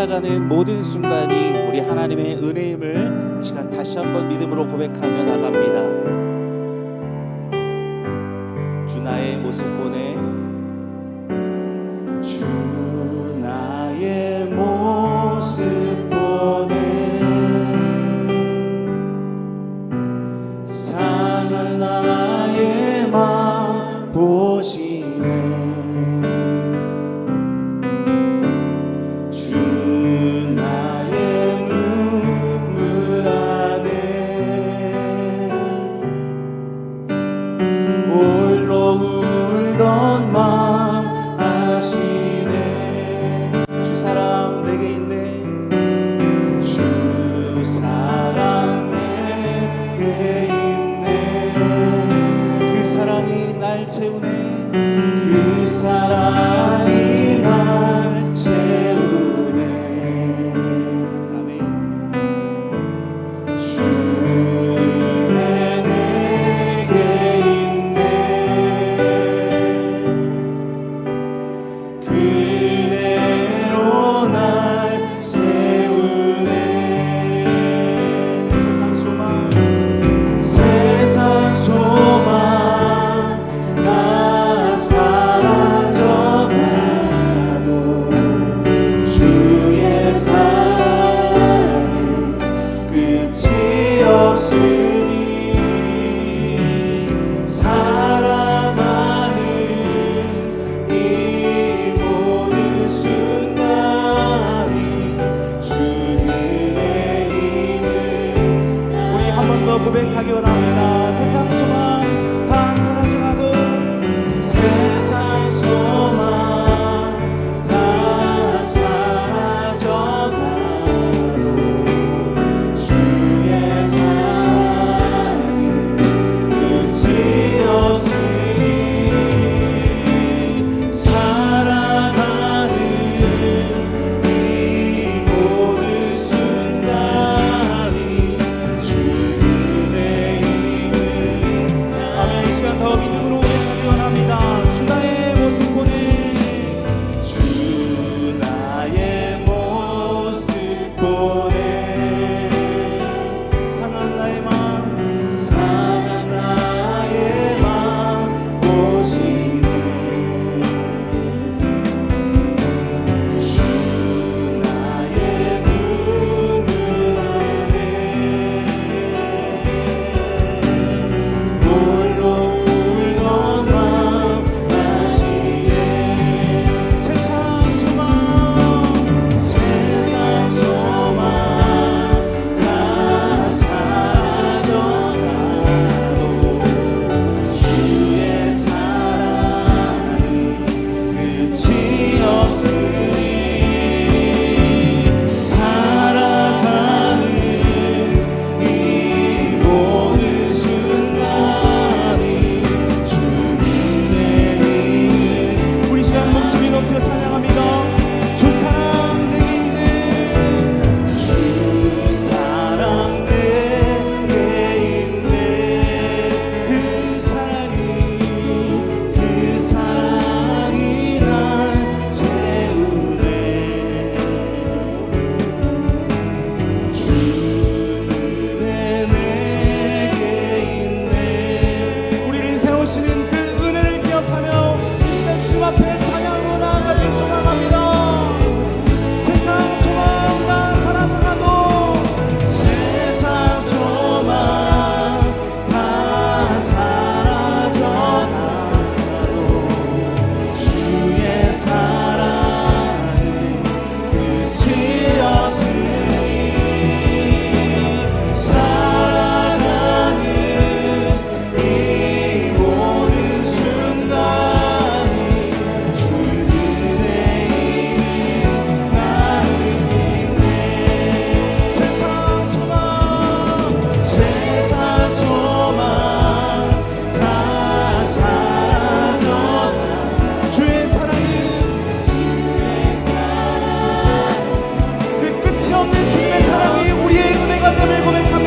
살아가는 모든 순간이 우리 하나님의 은혜임을 이 시간 다시 한번 믿음으로 고백하며 나갑니다. 주 나의 모습 보내 찬양을 고백합니다.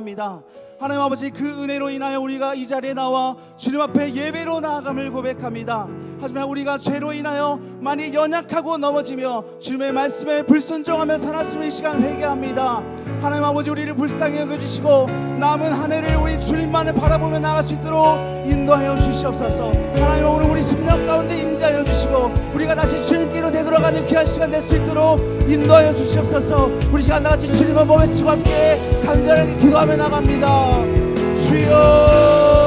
감사합니다. 하나님 아버지 그 은혜로 인하여 우리가 이 자리에 나와 주님 앞에 예배로 나아감을 고백합니다. 하지만 우리가 죄로 인하여 많이 연약하고 넘어지며 주님의 말씀에 불순종하며 살았음을 이 시간 회개합니다. 하나님 아버지 우리를 불쌍히 여겨주시고 남은 한 해를 우리 주님만을 바라보며 나갈 수 있도록 인도하여 주시옵소서. 하나님 오늘 우리 심령 가운데 임자여 주시고 우리가 다시 주님께로 되돌아가는 귀한 시간 될 수 있도록 인도하여 주시옵소서. 우리 시간 나 같이 주님 한번 외치고 함께 간절하게 기도하며 나갑니다. 주여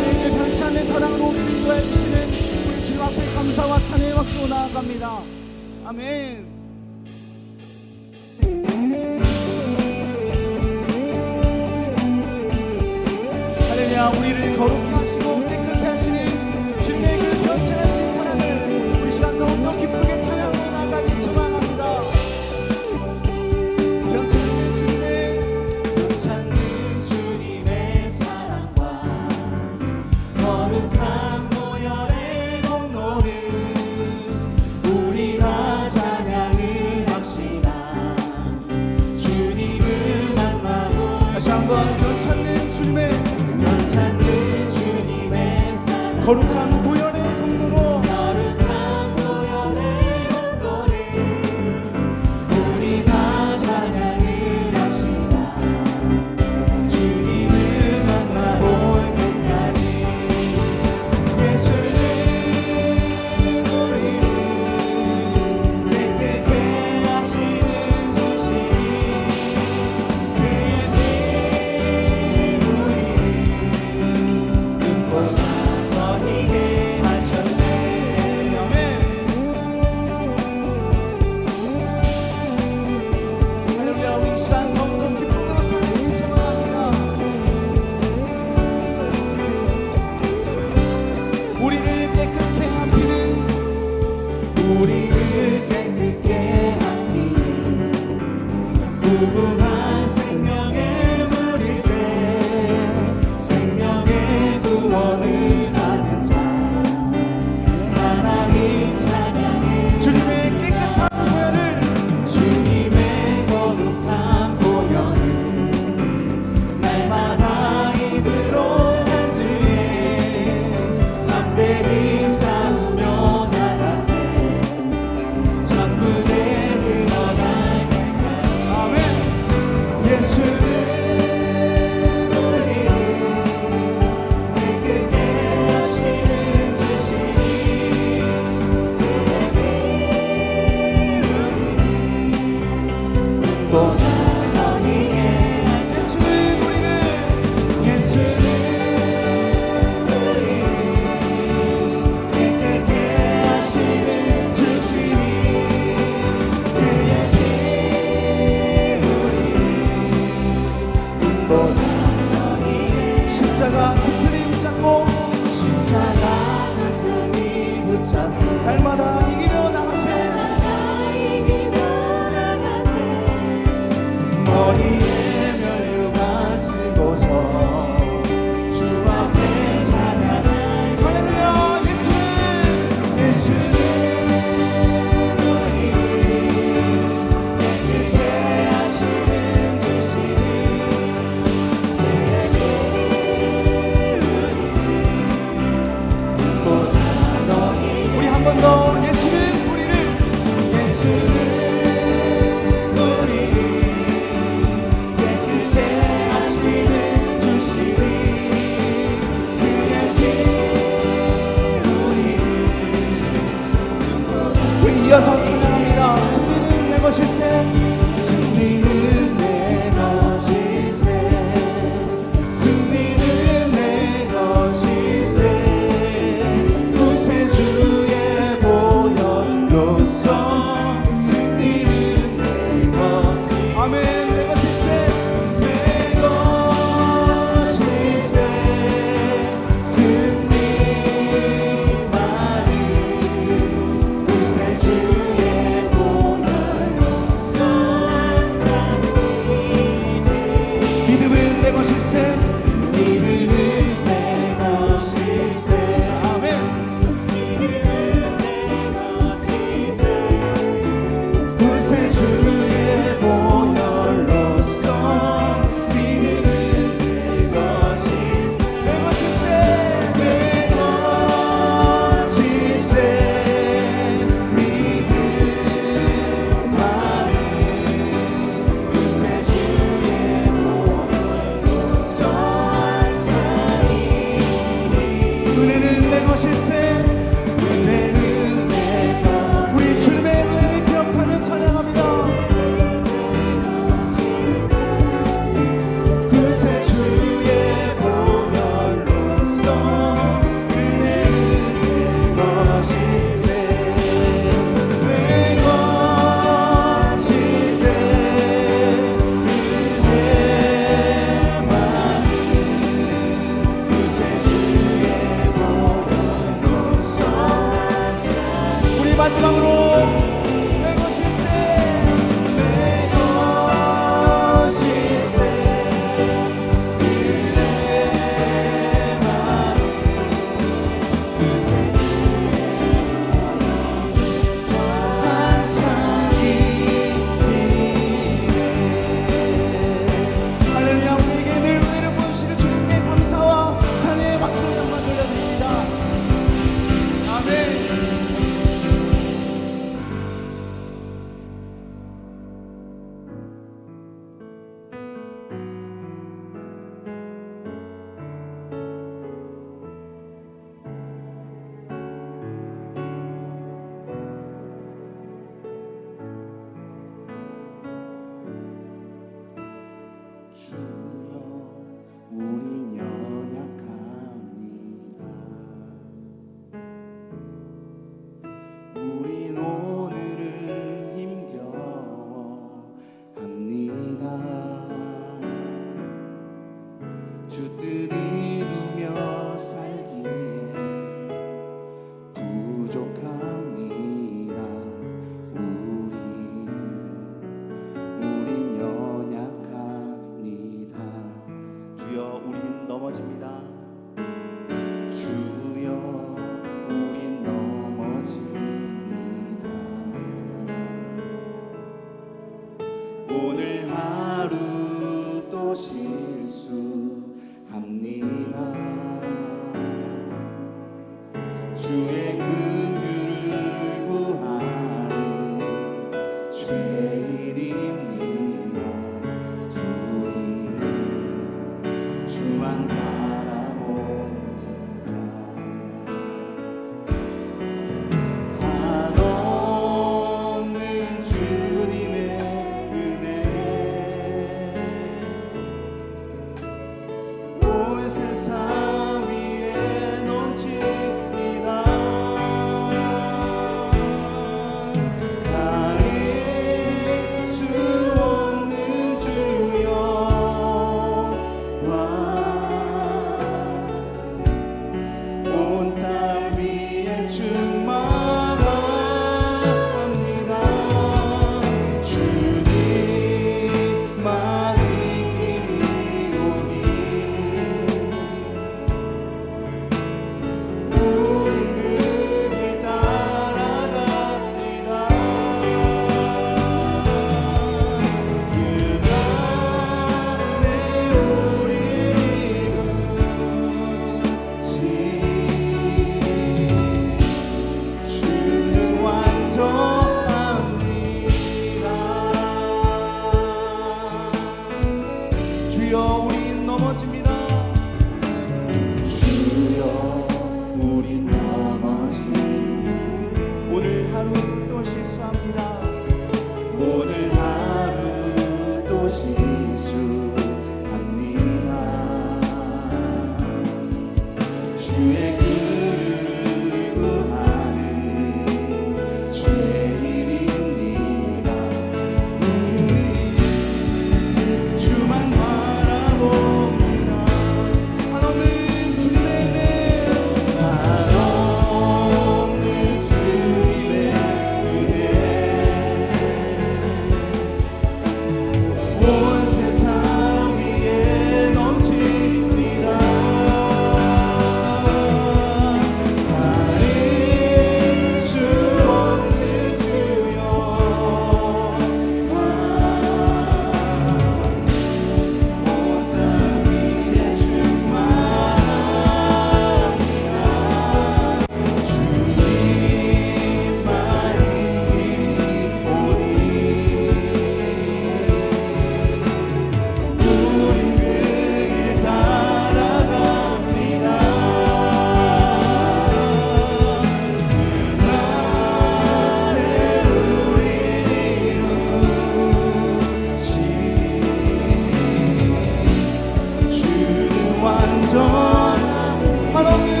Hallelujah.